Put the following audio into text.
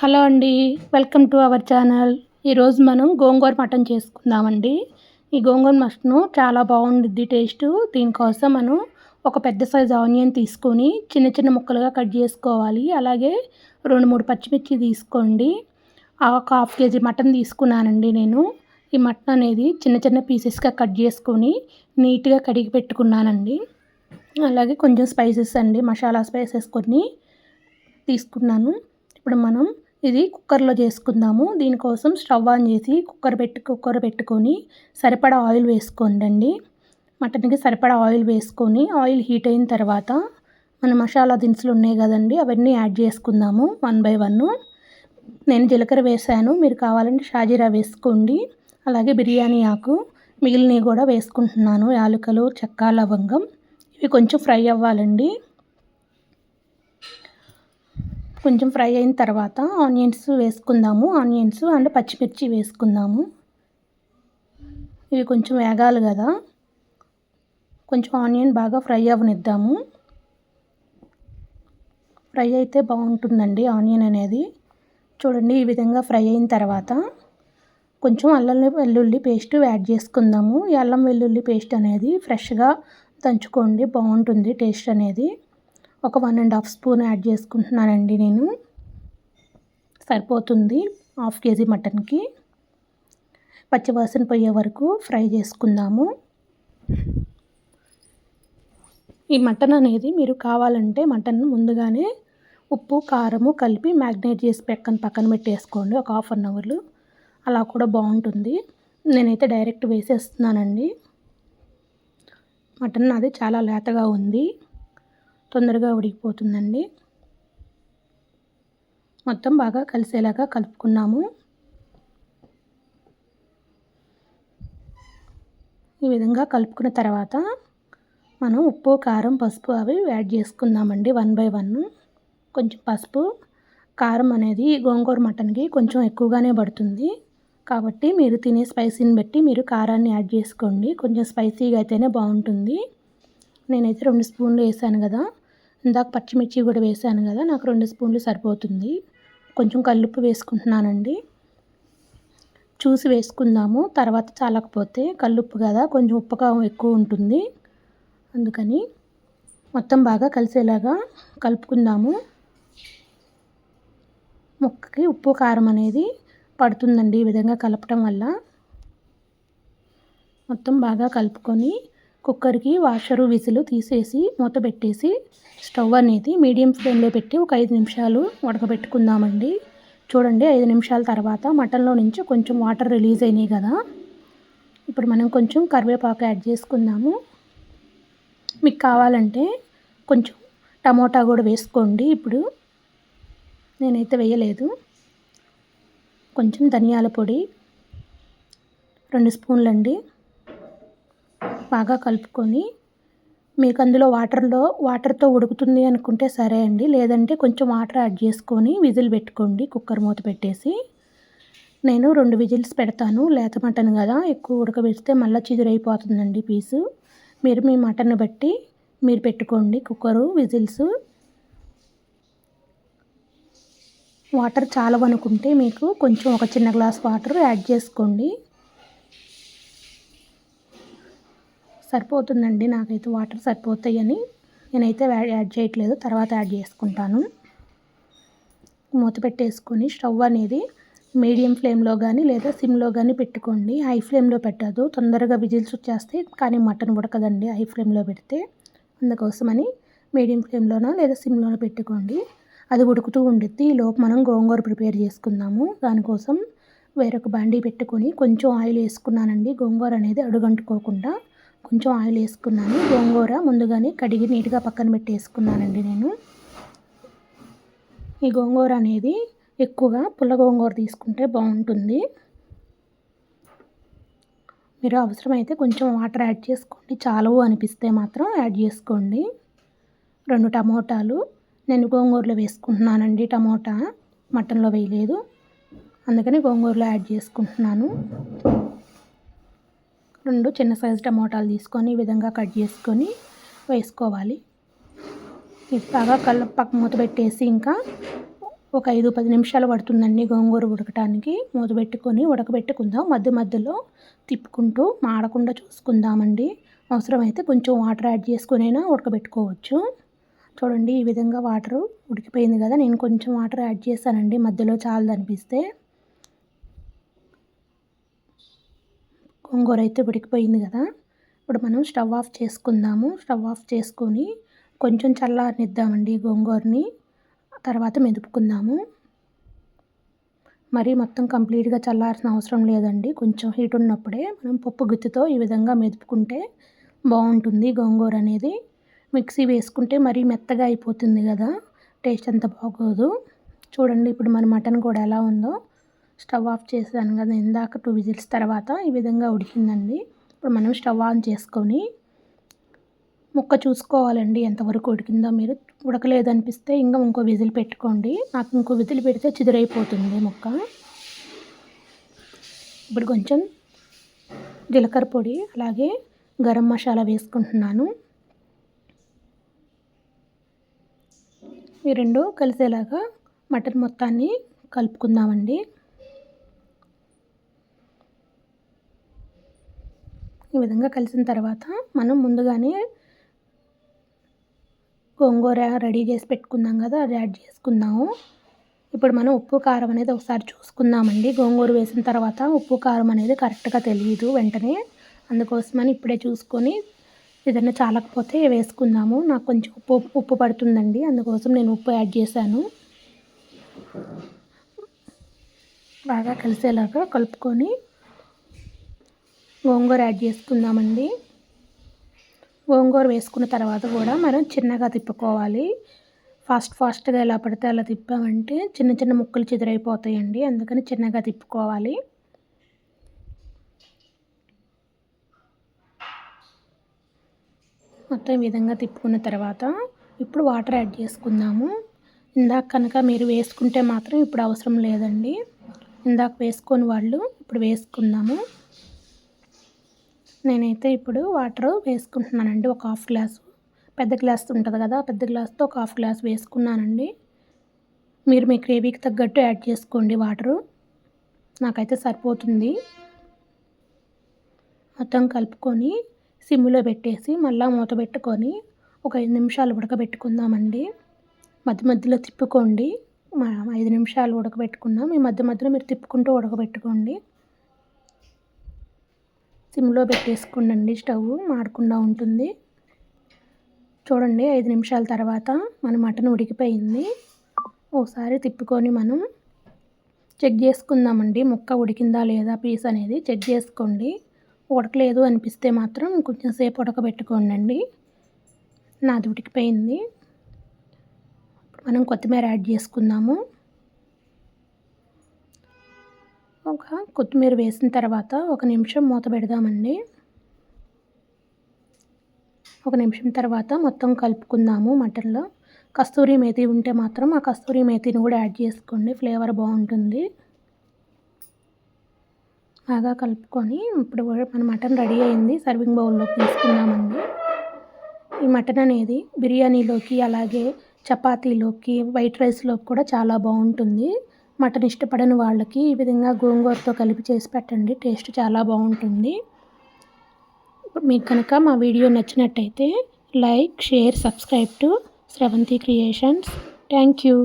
Hello అండి welcome to our channel. ఈరోజు మనం గోంగూర మటన్ చేసుకుందామండి. ఈ గోంగూర మటన్ చాలా బాగుండిద్ది టేస్ట్. దీనికోసం మనం ఒక పెద్ద సైజు ఆనియన్ తీసుకొని చిన్న చిన్న ముక్కలుగా కట్ చేసుకోవాలి. అలాగే రెండు మూడు పచ్చిమిర్చి తీసుకోండి. ఒక హాఫ్ కేజీ మటన్ తీసుకున్నానండి నేను. ఈ మటన్ అనేది చిన్న చిన్న పీసెస్గా కట్ చేసుకొని నీట్గా కడిగి పెట్టుకున్నానండి. అలాగే కొంచెం స్పైసెస్ అండి మసాలా స్పైసెస్ కొన్ని తీసుకున్నాను. ఇప్పుడు మనం ఇది కుక్కర్లో చేసుకుందాము. దీనికోసం స్టవ్ ఆన్ చేసి కుక్కర్ పెట్టి కుక్కర్ పెట్టుకొని సరిపడా ఆయిల్ వేసుకోండి మటన్కి సరిపడా ఆయిల్ వేసుకొని ఆయిల్ హీట్ అయిన తర్వాత మన మసాలా దినుసులు ఉన్నాయి కదండి అవన్నీ యాడ్ చేసుకుందాము వన్ బై వన్. నేను జీలకర్ర వేసాను. మీరు కావాలంటే షాజీరా వేసుకోండి. అలాగే బిర్యానీ ఆకు మిగిలినవి కూడా వేసుకుంటున్నాను. యాలకులు చెక్క లవంగం. ఇవి కొంచెం ఫ్రై అవ్వాలండి. కొంచెం ఫ్రై అయిన తర్వాత ఆనియన్స్ వేసుకుందాము. ఆనియన్స్ అండ్ పచ్చిమిర్చి వేసుకుందాము. ఇవి కొంచెం వేగాలి కదా. కొంచెం ఆనియన్ బాగా ఫ్రై అవ్వనిద్దాము ఫ్రై అయితే బాగుంటుందండి ఆనియన్ అనేది. చూడండి ఈ విధంగా ఫ్రై అయిన తర్వాత కొంచెం అల్లం వెల్లుల్లి పేస్ట్ యాడ్ చేసుకుందాము. ఈ అల్లం వెల్లుల్లి పేస్ట్ అనేది ఫ్రెష్గా దంచుకోండి. బాగుంటుంది టేస్ట్ అనేది. ఒక one and half spoon add చేసుకుంటున్నానండి నేను. సరిపోతుంది హాఫ్ కేజీ మటన్కి. పచ్చివాసన పోయే వరకు ఫ్రై చేసుకుందాము. ఈ మటన్ అనేది మీరు కావాలంటే మటన్ ముందుగానే ఉప్పు కారము కలిపి మ్యాగ్నేట్ చేసి పక్కన పక్కన పెట్టేసుకోండి. ఒక హాఫ్ అన్ అవర్లు అలా కూడా బాగుంటుంది. నేనైతే డైరెక్ట్ వేసేస్తున్నానండి. మటన్ అది చాలా లేతగా ఉంది. తొందరగా ఉడికిపోతుందండి. మొత్తం బాగా కలిసేలాగా కలుపుకున్నాము. ఈ విధంగా కలుపుకున్న తర్వాత మనం ఉప్పు కారం పసుపు అవి యాడ్ చేసుకుందామండి వన్ బై వన్. కొంచెం పసుపు కారం అనేది గోంగూర మటన్కి కొంచెం ఎక్కువగానే పడుతుంది. కాబట్టి మీరు తినే స్పైసీని బట్టి మీరు కారాన్ని యాడ్ చేసుకోండి. కొంచెం స్పైసీగా అయితేనే బాగుంటుంది. నేనైతే రెండు స్పూన్లు వేసాను కదా. ఇందాక పచ్చిమిర్చి కూడా వేసాను కదా నాకు రెండు స్పూన్లు సరిపోతుంది. కొంచెం కల్లుప్పు వేసుకుంటున్నానండి. చూసి వేసుకుందాము తర్వాత చాలకపోతే కల్లుప్పు కదా కొంచెం ఉప్పు కారం ఎక్కువ ఉంటుంది. అందుకని మొత్తం బాగా కలిసేలాగా కలుపుకుందాము. ముక్కకి ఉప్పు కారం అనేది పడుతుందండి ఈ విధంగా కలపటం వల్ల. మొత్తం బాగా కలుపుకొని కుక్కర్కి వాషరు విజిల్ తీసేసి మూత పెట్టేసి స్టవ్ అనేది మీడియం ఫ్లేమ్లో పెట్టి ఒక ఐదు నిమిషాలు ఉడకబెట్టుకుందామండి. చూడండి ఐదు నిమిషాల తర్వాత మటన్లో నుంచి కొంచెం వాటర్ రిలీజ్ అయినాయి కదా. ఇప్పుడు మనం కొంచెం కరివేపాకు యాడ్ చేసుకుందాము. మీకు కావాలంటే కొంచెం టమోటా కూడా వేసుకోండి ఇప్పుడు. నేనైతే వేయలేదు. కొంచెం ధనియాల పొడి రెండు స్పూన్లండి. బాగా కలుపుకొని మీకు అందులో వాటర్లో వాటర్తో ఉడుకుతుంది అనుకుంటే సరే అండి. లేదంటే కొంచెం వాటర్ యాడ్ చేసుకొని విజిల్ పెట్టుకోండి. కుక్కర్ మూత పెట్టేసి నేను రెండు విజిల్స్ పెడతాను. లేత మటన్ కదా ఎక్కువ ఉడకబెడితే మళ్ళీ చిదురైపోతుందండి పీసు. మీరు మీ మటన్ బట్టి మీరు పెట్టుకోండి కుక్కరు విజిల్స్. వాటర్ చాలవనుకుంటే మీకు కొంచెం ఒక చిన్న గ్లాస్ వాటర్ యాడ్ చేసుకోండి. సరిపోతుందండి. నాకైతే వాటర్ సరిపోతాయని నేనైతే యాడ్ చేయట్లేదు. తర్వాత యాడ్ చేసుకుంటాను. మూత పెట్టేసుకొని స్టవ్ అనేది మీడియం ఫ్లేమ్లో కానీ లేదా సిమ్లో కానీ పెట్టుకోండి. హై ఫ్లేమ్లో పెట్టదు. తొందరగా విజిల్స్ వచ్చేస్తాయి. కానీ మటన్ ఉడకదండి హై ఫ్లేమ్లో పెడితే. అందుకోసమని మీడియం ఫ్లేమ్లోనో లేదా సిమ్లోనో పెట్టుకోండి. అది ఉడుకుతూ ఉండిద్ది. లోపు మనం గోంగూర ప్రిపేర్ చేసుకుందాము. దానికోసం వేరొక బండి పెట్టుకొని కొంచెం ఆయిల్ వేసుకున్నానండి. గోంగూర అనేది అడుగంటుకోకుండా కొంచెం ఆయిల్ వేసుకున్నాను. గోంగూర ముందుగానే కడిగి నీట్గా పక్కన పెట్టేసుకున్నానండి నేను. ఈ గోంగూర అనేది ఎక్కువగా పుల్ల గోంగూర తీసుకుంటే బాగుంటుంది. మీరు అవసరమైతే కొంచెం వాటర్ యాడ్ చేసుకోండి. చాలవు అనిపిస్తే మాత్రం యాడ్ చేసుకోండి. రెండు టమోటాలు. నేను గోంగూరలో వేసుకుంటున్నానండి టమోటా. మటన్లో వేయలేదు. అందుకని గోంగూరలో యాడ్ చేసుకుంటున్నాను. రెండు చిన్న సైజు టమోటాలు తీసుకొని ఈ విధంగా కట్ చేసుకొని వేసుకోవాలి. ఇది బాగా కళ్ళ పక్క మూత పెట్టేసి ఇంకా ఒక ఐదు పది నిమిషాలు పడుతుందండి గోంగూర ఉడకటానికి. మూత పెట్టుకొని ఉడకబెట్టుకుందాం. మధ్య మధ్యలో తిప్పుకుంటూ మాడకుండా చూసుకుందామండి. అవసరమైతే కొంచెం వాటర్ యాడ్ చేసుకునైనా ఉడకబెట్టుకోవచ్చు. చూడండి ఈ విధంగా వాటర్ ఉడికిపోయింది కదా నేను కొంచెం వాటర్ యాడ్ చేశానండి మధ్యలో చాలదనిపిస్తే. గోంగూర అయితే ఉడికిపోయింది కదా. ఇప్పుడు మనం స్టవ్ ఆఫ్ చేసుకుందాము. స్టవ్ ఆఫ్ చేసుకొని కొంచెం చల్లారనిద్దామండి గోంగూరని. తర్వాత మెదుపుకుందాము. మరి మొత్తం కంప్లీట్గా చల్లార్చిన అవసరం లేదండి. కొంచెం హీట్ ఉన్నప్పుడే మనం పప్పు గుత్తితో ఈ విధంగా మెదుపుకుంటే బాగుంటుంది గోంగూర అనేది. మిక్సీ వేసుకుంటే మరీ మెత్తగా అయిపోతుంది కదా. టేస్ట్ అంత బాగోదు. చూడండి ఇప్పుడు మన మటన్ కూడా ఎలా ఉందో. స్టవ్ ఆఫ్ చేశాను కదా ఇందాక టూ విజిల్స్ తర్వాత ఈ విధంగా ఉడికిందండి. ఇప్పుడు మనం స్టవ్ ఆన్ చేసుకొని ముక్క చూసుకోవాలండి ఎంతవరకు ఉడికిందో. మీరు ఉడకలేదు అనిపిస్తే ఇంకా ఇంకో విజిల్ పెట్టుకోండి. నాకు ఇంకో విజిల్ పెడితే చిదురైపోతుంది ముక్క. ఇప్పుడు కొంచెం జీలకర్ర పొడి అలాగే గరం మసాలా వేసుకుంటున్నాను. ఈ రెండు కలిసేలాగా మటన్ మొత్తాన్ని కలుపుకుందామండి. ఈ విధంగా కలిసిన తర్వాత మనం ముందుగానే గోంగూర రెడీ చేసి పెట్టుకున్నాం కదా అది యాడ్ చేసుకుందాము. ఇప్పుడు మనం ఉప్పు కారం అనేది ఒకసారి చూసుకుందామండి. గోంగూర వేసిన తర్వాత ఉప్పు కారం అనేది కరెక్ట్గా తెలియదు వెంటనే. అందుకోసమని ఇప్పుడే చూసుకొని ఏదైనా చాలకపోతే వేసుకుందాము. నాకు కొంచెం ఉప్పు ఉప్పు పడుతుందండి. అందుకోసం నేను ఉప్పు యాడ్ చేశాను. బాగా కలిసేలాగా కలుపుకొని గోంగూర యాడ్ చేసుకుందామండి. గోంగూర వేసుకున్న తర్వాత కూడా మనం చిన్నగా తిప్పుకోవాలి. ఫాస్ట్ ఫాస్ట్గా ఎలా పడితే అలా తిప్పామంటే చిన్న చిన్న ముక్కలు చెదిరైపోతాయండి. అందుకని చిన్నగా తిప్పుకోవాలి. మొత్తం ఈ విధంగా తిప్పుకున్న తర్వాత ఇప్పుడు వాటర్ యాడ్ చేసుకుందాము. ఇందాక కనుక మీరు వేసుకుంటే మాత్రం ఇప్పుడు అవసరం లేదండి. ఇందాక వేసుకొని వాళ్ళు ఇప్పుడు వేసుకుందాము. నేనైతే ఇప్పుడు వాటర్ వేసుకుంటున్నానండి. ఒక హాఫ్ గ్లాసు. పెద్ద గ్లాస్ ఉంటుంది కదా పెద్ద గ్లాస్తో ఒక హాఫ్ గ్లాస్ వేసుకున్నానండి. మీరు మీ గ్రేవీకి తగ్గట్టు యాడ్ చేసుకోండి వాటరు. నాకైతే సరిపోతుంది. మొత్తం కలుపుకొని సిమ్లో పెట్టేసి మళ్ళీ మూత పెట్టుకొని ఒక ఐదు నిమిషాలు ఉడకబెట్టుకుందామండి. మధ్య మధ్యలో తిప్పుకోండి. ఐదు నిమిషాలు ఉడకబెట్టుకుందాం ఈ మధ్య మధ్యలో మీరు తిప్పుకుంటూ ఉడకబెట్టుకోండి. సిమ్లో పెట్టేసుకోండి స్టవ్ మాడకుండా ఉంటుంది. చూడండి ఐదు నిమిషాల తర్వాత మన మటన్ ఉడికిపోయింది. ఒకసారి తిప్పుకొని మనం చెక్ చేసుకుందామండి ముక్క ఉడికిందా లేదా పీస్ అనేది చెక్ చేసుకోండి. ఉడకలేదు అనిపిస్తే మాత్రం కొంచెం సేపు ఉడకబెట్టుకోండి నాది ఉడికిపోయింది. మనం కొత్తిమీర యాడ్ చేసుకుందాము. ఒక కొత్తిమీర వేసిన తర్వాత ఒక నిమిషం మూత పెడదామండి. ఒక నిమిషం తర్వాత మొత్తం కలుపుకుందాము మటన్లో. కస్తూరి మేతి ఉంటే మాత్రం ఆ కస్తూరి మేతిని కూడా యాడ్ చేసుకోండి ఫ్లేవర్ బాగుంటుంది. బాగా కలుపుకొని ఇప్పుడు మన మటన్ రెడీ అయింది సర్వింగ్ బౌల్లోకి తీసుకుందామండి. ఈ మటన్ అనేది బిర్యానీలోకి అలాగే చపాతీలోకి వైట్ రైస్లోకి కూడా చాలా బాగుంటుంది. మటన్ ఇష్టపడని వాళ్ళకి ఈ విధంగా గోంగూరతో కలిపి చేసి పెట్టండి. టేస్ట్ చాలా బాగుంటుంది. మీకు కనుక మా వీడియో నచ్చినట్టయితే like share subscribe to Sravanthi creations. Thank you.